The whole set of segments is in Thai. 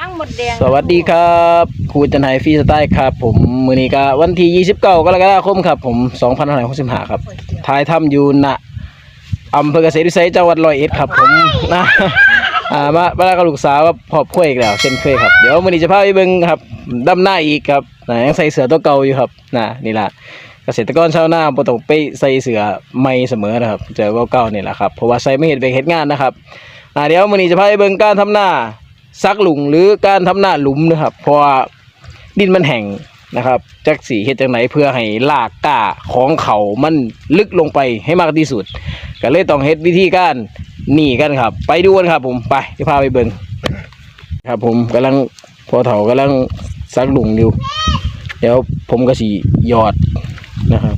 ตั้งหมดแดงสวัสดีครับครูจันไฮฟรีสไตล์ครับ ผมมือนี้ก็วันที่29กรกฎาคมครับ ผม2565ครับถ่ายทำอยู่ณอำเภอเกษตรวิสัยจังหวัดร้อยเอ็ดครับ ผมนะอ่ามาบ้านกับลูกสาวว่าพอบคุยอีกแล้วเช่นเคยครับเดี๋ยวมือนี้จะพาไปเบิ่งครับดำหน้าอีกครับนะยังใส่เสื้อตัวเก่าอยู่ครับนะนี่ล่ะเกษตรกรชาวนาบ่ต้องไปใส่เสื้อใหม่เสมอนะครับเจอว่าเก่านี่แหละครับเพราะว่าใส่ไม่เห็นไปเฮ็ดงานนะครับอ่าเดี๋ยวมือนี้จะพาไปเบิ่งการทำหน้า ซักหลุมหรือการทำหน้าหลุมนะครับ เพราะว่าดินมันแห้งนะครับจักสีเฮ็ดจังไหนเพื่อให้ลากก้าของเขามันลึกลงไปให้มากที่สุด ก็เลยต้องเฮ็ดวิธีการหนีกันครับ ไปดูกันครับผมไปจะพาไปเบิ่งครับ ผมกำลังพอเถากำลังซักหลุมอยู่เดี๋ยวผมก็สีหยอดนะครับ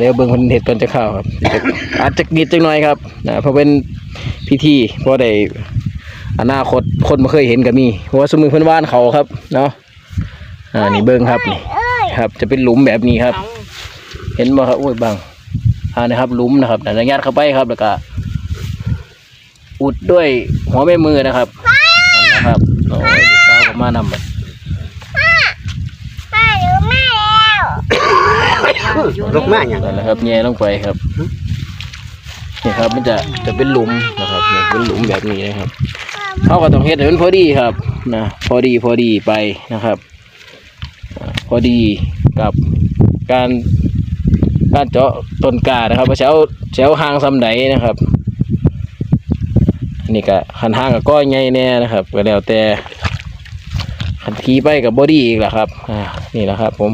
เดี๋ยวเบิ่งคนเห็ดกันจะเข้าวครับอาจจะนิดจังหน่อยครับนะเพราะเป็นพิธีเพราะได้ อนาคตคนไม่เคยเห็นก็มีเพราะว่าสมือเพื่อนบ้านเขาครับเนาะอ่านี่เบิ้งครับนี่ครับ จะเป็นหลุมแบบนี้ครับเอาเห็นบ่ครับโอ้ยบังอ่านะครับหลุมนะครับแต่ยัดเข้าไปครับแล้วก็อุดด้วยหัวแม่มือนะครับนั่นนะครับโอ้ยลูกสาวก็มานำบัดป้าหรือแม่แล้วลกมากอย่างนั่นแหละครับแย่ลงไปครับนี่ครับมันจะจะเป็นหลุมนะครับเนี่ยเป็นหลุมแบบนี้นะครับ เขาก็ต้องเฮ็ดให้มันพอดีครับนะพอดีพอดีไปนะครับอ่าพอดีกับการการเจาะต้นกล้านะครับว่าจะเอาจะเอาหางซำใดนะครับอันนี้ก็ขันหางกับก้อยไงแน่นะครับก็แล้วแต่ขันทีไปกับบอดี้อีกแหละครับอ่านี่แหละครับ ผม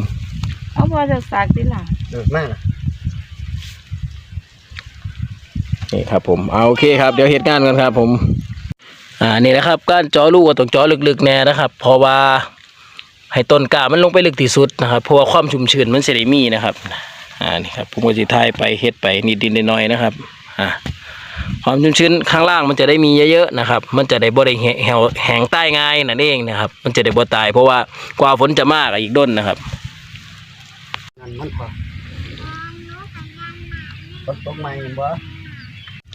เอาพอจะสักดิล่ะลกมากนะนี่ครับผมเอาโอเคครับ เดี๋ยวเหตุการณ์กันครับผม อ่านี่นะครับการเจาะลูกก็ต้องเจาะลึกๆแน่นะครับ เพราะว่าให้ต้นกล้ามันลงไปลึกที่สุดนะครับเพราะว่าความชุ่มชื้นมันเสได็มีนะครับอ่านี่ครับผมก็สิทายไปเฮ็ดไปนิดดินน้อยๆนะครับอ่าความชุ่มชื้นข้างล่างมันจะได้มีเยอะๆนะครับ มันจะได้บ่ได้แหแหวแห้งใต้ง่ายนั่นเองนะครับ มันจะได้บ่ตาย เพราะว่ากว่าฝนจะมากอีกด้นนะครับนั่นมันพอฝนตกใหม่เห็นบ่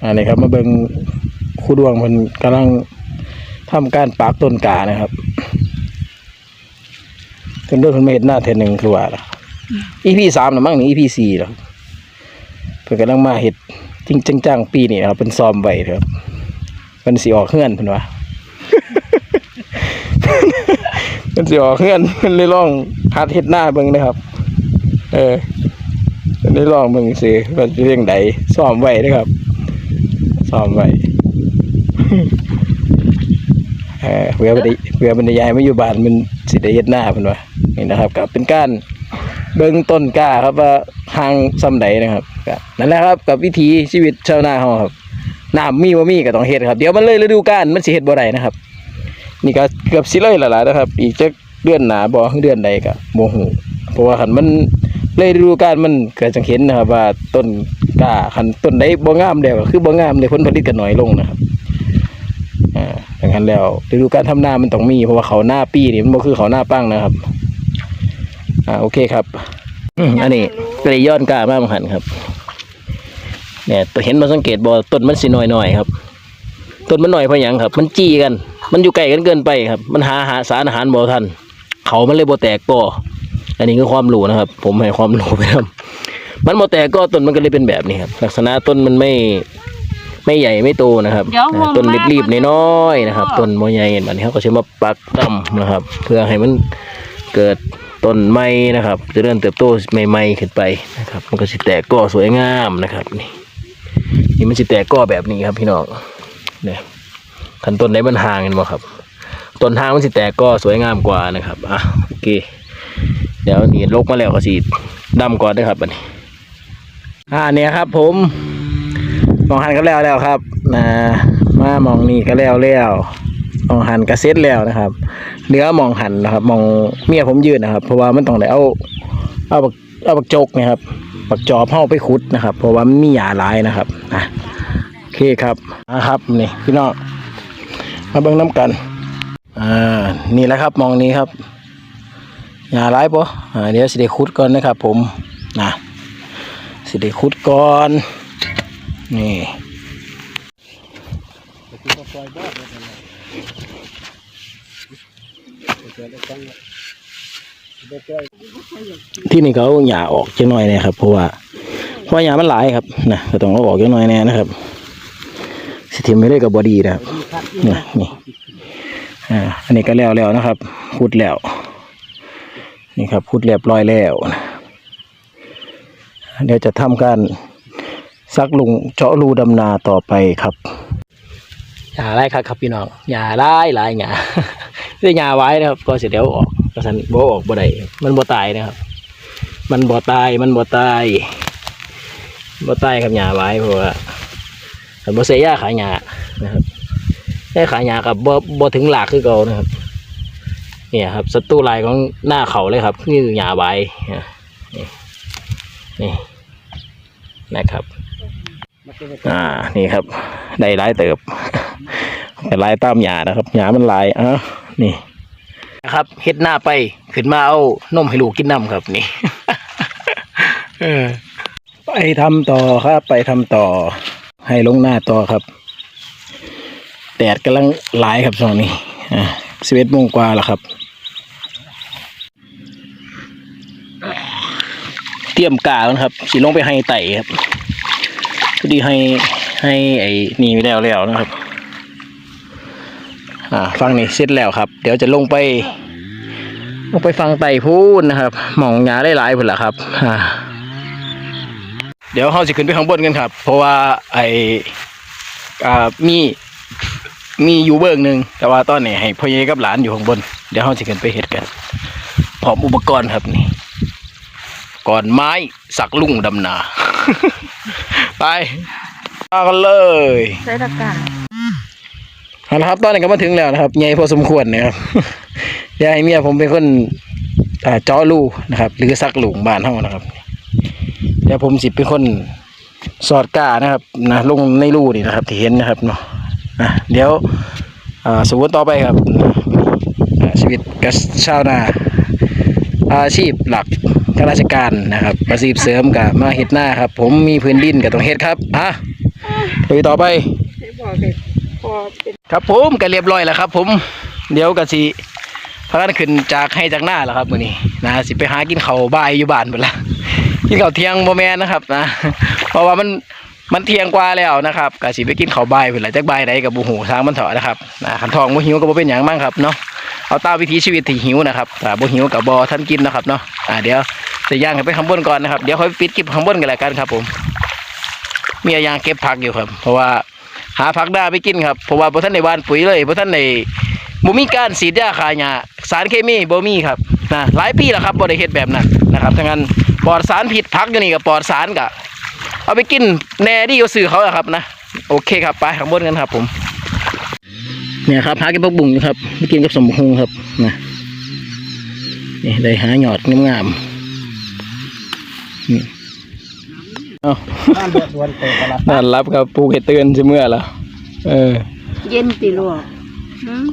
อ่านี่ครับมาเบิ่งครูดวงมันกำลัง ทำการปากต้นกานะครับเพิ่นเดินเพิ่นมาเห็นหน้าเทนหนึ่งคือว่าล่ะ EP สามนะมั้งนี่ EP สี่แล้วเพิ่นกำลังมาเห็ดจริงจังๆปีนี้นะครับเป็นซ้อมไว้ครับเพิ่นสิออกเฮือนเพิ่นว่าเพิ่นสิออกเฮือนเพิ่นเลยลองหัดเฮ็ดหน้าเบิ่งนะครับ เออได้ลองเบิ่งสิว่าสิเรื่องใดซ้อมไว้นะครับซ้อมไว้ เพื่อบ่ไดเพื่อบ่ไดยายไมาอยู่บ้านมันสิได้เฮ็ดหน้าเพิ่นว่านี่นะครับก็เป็นการเบิ่งต้นกล้าครับว่าทางซ้ำใดนะครับก็นั่นแหละครับกับวิถีชีวิตชาวนาเฮาครับน้ำมีบ่มีก็ต้องเฮ็ดครับ เดี๋ยวมันเลยฤดูกาลมันสิเฮ็ดบ่ได้นะครับ นี่ก็เกือบสิเลยแล้วล่ะนะครับ อีกจักเดือนหนาบ่เดือนใดก็บ่ฮู้เพราะว่าคันมันเลยฤดูกาลมันก็จังเห็นนะครับว่าต้นกล้าคันต้นใดบ่งามแล้วก็คือบ่งามเลยผลผลิตก็น้อยลงนะครับ ดังนั้นแล้วฤดูการทำนามันต้องมีเพราะว่าเขาหน้าปีนี่มันบ่คือเขาหน้าปั้งนะครับ อ่าโอเคครับอืมอันนี้ก็เลยย้อนกล้ามากหันครับ เนี่ยตัวเห็นมาสังเกตบ่ต้นมันสิน้อยหน่อยๆครับ ต้นมันหน่อยเพราะหยังครับ มันจี้กัน มันอยู่ใกล้กันเกินไปครับ มันหาหาสารอาหารบ่ทัน เขามันเลยบ่แตกก็อันนี้คือความรู้นะครับ ผมให้ความรู้ไปครับมันบ่แตกก็ต้นมันก็เลยเป็นแบบนี้ครับ ลักษณะต้นมันไม่ ไม่ใหญ่ไม่โตนะครับเดี๋ยวอ่าต้นรีบๆน้อยๆนะครับต้นโมใหญ่แบบนี้เขาก็ใช้มาปักดำนะครับ เพื่อให้มันเกิดต้นไม้นะครับเจะเริ่มเติบโตใหม่ๆขึ้นไปนะครับ มันก็สิแตกก้อสวยงามนะครับนี่นี่มันสิแตกก้อแบบนี้ครับพี่น้องเนี่ยขันต้นไหนมันห่างกันบ่ครับต้นทางมันสิแตกก้อสวยงามกว่านะครับอะโอเคเดี๋ยวนี่ลกมาแล้วก็สีดำก่อนนะครับอันนี้อ่าเนี่ยครับ ผม มองหันก็แล้วแล้วครับนะมามองนี่ก็แล้วแล้วมองหันก็เซ็ตแล้วนะครับเหลือมองหันนะครับ มองเมียผมยืนนะครับ เพราะว่ามันต้องได้เอาเอาบักเอาบักจกนะครับบักจอบเข้าไปขุดนะครับ เพราะว่ามันมีหยาหลายนะครับนะโอเคครับนะครับนี่พี่น้องมาเบิ่งน้ำกันอ่านี่แหละครับมองนี้ครับหยาหลายปะอ่าเดี๋ยวสิได้ขุดก่อนนะครับ ผมนะสิได้ขุดก่อน นี่ที่นี่เขาหญ้าออกจังหน่อยนะครับ เพราะว่าเพราะหญ้ามันหลายครับนะก็ต้องเอาออกจังหน่อยแน่นะครับ สิทิมไม่ได้กับบอดีนะครับนี่นี่อ่าอันนี้ก็แล้วแล้วนะครับขุดแล้ว นี่ครับขุดเรียบร้อยแล้วเดี๋ยวจะทำการ ซักลุงเจาะรูดำนาต่อไปครับหญ้าไรครับครับพี่น้องหญ้าไรหลายหญ้าไม่ใช่หญ้าไว้นะครับ ก็เสร็จเดี๋ยวออกก็สันบ่ออกบ่ได้มันบ่ตายนะครับ มันบ่ตายมันบ่ตายบ่ตายครับหญ้าไว้เพราะว่าคันบ่เสียยาขายหญ้านะครับแค่ขายหญ้ากับบ่บ่ถึงหลากคือเก่านะครับเนี่ยครับศัตรูลายของหน้าเขาเลยครับ นี่คือหญ้าไว้นะนี่ นี่นะครับอ่านี่ครับ ได้หลายเติบแต่หลายตามหญ้านะครับหญ้ามันหลายอะนี่นะครับเฮ็ดหน้าไปขึ้นมาเอานมให้ลูกกินน้ำครับนี่เออไปทำต่อครับ ไปทำต่อ ให้ลงหน้าต่อครับแดดกำลังหลายครับช่วงนี้อ่าสิบเอ็ดโมงกว่าแล้วครับ เตรียมกาแล้วครับสิลงไปให้ไต่ครับพอดีให้ให้ไอ้นี่ไปแล้วแล้วนะครับ อ่าฟังนี่เสร็จแล้วครับ เดี๋ยวจะลงไป ลงไปฟังไต่พูดนะครับหมองหยาได้หลายผลละครับอ่าเดี๋ยวเขาจะขึ้นไปข้างบนกันครับ เพราะว่าไอ้อ่ามีมีอยู่เบิงหนึ่งแต่ว่าตอนนี้ให้พ่อเยกับหลานอยู่ข้างบน เดี๋ยวเขาจะขึ้นไปเห็ดกันพร้อมอุปกรณ์ครับนี่ ก่อนไม้สักลุ่งดำนา ไปมากันเลยใช้ตะกร้าเอาละครับตอนนี้ก็มาถึงแล้วนะครับใหญ่พอสมควรนะครับ ยายเมียผมเป็นคนอ่าเจาะรูนะครับ หรือซักหลุมบ้านเฮานะครับเดี๋ยวผมสิเป็นคนสอดก้านะครับนะลงในรูนี่นะครับ ที่เห็นนะครับเนาะอะเดี๋ยวอ่าสมมติต่อไปครับอ่าชีวิตกับชาวนา อาชีพหลักข้าราชการนะครับอาชีพเสริมกับมาเฮ็ดหน้าครับ ผมมีพื้นดินกับต้องเฮ็ดครับอะไปต่อไปครับผมก็เรียบร้อยแล้วครับ ผมเดี๋ยวก็สิพากันขึ้นจากให้จากหน้าแล้วครับมื้อนี้นะสิไปหากินข้าวบ่ายอยู่บ้านเพิ่นละกินข้าวเที่ยงบ่แม่นนะครับนะเพราะว่ามันมันเที่ยงกว่าแล้วนะครับก็สิไปกินข้าวบ่ายเพิ่นละจักบ่ายใดก็บ่ฮู้ทางมันเถาะนะครับนะคันทองบ่หิวก็บ่เป็นหยังมั่งครับเนาะ เอาตาวิถีชีวิตที่หิวนะครับถ้าบ่หิวก็บ่ทันกินนะครับเนาะอ่าเดี๋ยวจะย่างขึ้นไปข้างบนก่อนนะครับเดี๋ยวค่อยปิดคลิปข้างบนกันแล้วกันครับ ผม มีอะไรย่างเก็บผักอยู่ครับ เพราะว่าหาผักได้ไปกินครับเพราะว่าพรท่านในบ้านปุ๋ยเลยพรท่านในบ่มีการสีดยาขายหญ้าสารเคมีบ่มีครับนะหลายปีแล้วครับบ่ได้เฮ็ดแบบนั้นนะครับทั้งนั้นปลอดสารผิดผักอยู่นี่ก็ปลอดสารก็เอาไปกินแน่ดีก็ซื้อเขาอะครับนะ โอเคครับ ไปข้างบนกันครับผม เนี่ยครับหากินผักบุ้งอยู่ครับไปกินกับสมบักฮุงครับนะนี่ได้หาหยอดงามๆนี่เอาบ้านเดือดสวนเตะกันละน่ารับครับปลูกเห็ดเตือนจะเมื่อละเออ เย็นติลูกหืม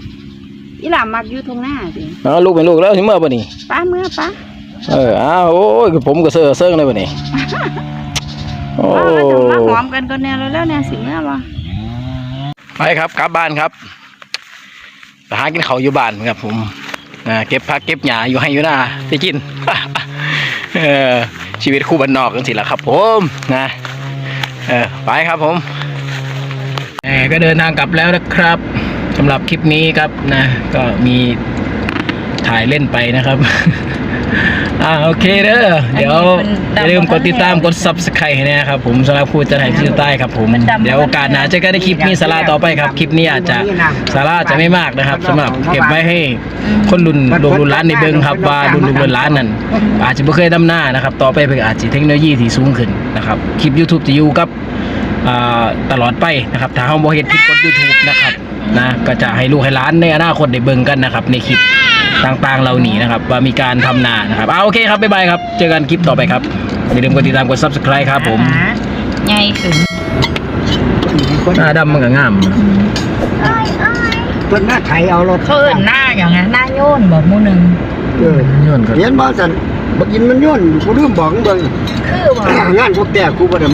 อีหลามักอยู่ตรงหน้าสิเอาลูกเป็นลูกแล้วสิเมื่อป่ะนี่ป้าเมื่อป้าเอออ้าวโอ้ยผมก็เซ่อเซิงเลยป่ะนี่โอ้ป้าก็จะมาหอมกันก่อนแน่แล้วแล้วเนี่ยสิเมื่อบ่ไปครับกลับบ้านครับไป หากินเขาอยู่บ้านครับผมนะเก็บผักเก็บหญ้าอยู่ให้อยู่หน้าไปกินเออชีวิตคู่บ้านนอกกันสิละครับ ผมนะเออไปครับผมก็เดินทางกลับแล้วนะครับสำหรับคลิปนี้ครับนะ ก็มีถ่ายเล่นไปนะครับ อ่าโอเคเด้อเดี๋ยวอย่าลืมกดติดตามกด subscribe ให้นะครับผมสำหรับครูจะถ่ายที่ใต้ครับผมเดี๋ยวโอกาสหน้าเจอกันในคลิปนี้สาระต่อไปครับคลิปนี้อาจจะสาระจะไม่มากนะครับสำหรับเก็บไว้ให้คนรุ่นลูกรุ่นหล้านในเบิงครับว่ารุ่นลูกรุ่นหล้านนั้น อาจจะไม่เคยดำหน้านะครับต่อไปเพื่ออาจจะเทคโนโลยีที่สูงขึ้นนะครับคลิป YouTube จะอยู่กับอ่าตลอดไปนะครับถ้าเฮาบ่เฮ็ดผิดกฎ YouTube นะครับนะก็จะให้ลูกให้หล้านในอนาคตได้เบิ่งกันนะครับในคลิป ต่างๆเราหนีนะครับ ว่ามีการทำนานะครับเอาโอเคครับบ๊ายบายครับ เจอกันคลิปต่อไปครับ อย่าลืมกดติดตามกด subscribe ครับผมใหญ่ขึ้นหน้าดำมันก็งามเพิ่นหน้าไถเอารถเขาเอิ้นหน้าอย่างนั้นหน้าโยนบอกหมู่หนึงเออย้อนกันเรียนบ่ซั่นบ่กินมันย้อนกูลืมบอกมึงเบิ่งคือว่างานพวกแต่กูบ่ได้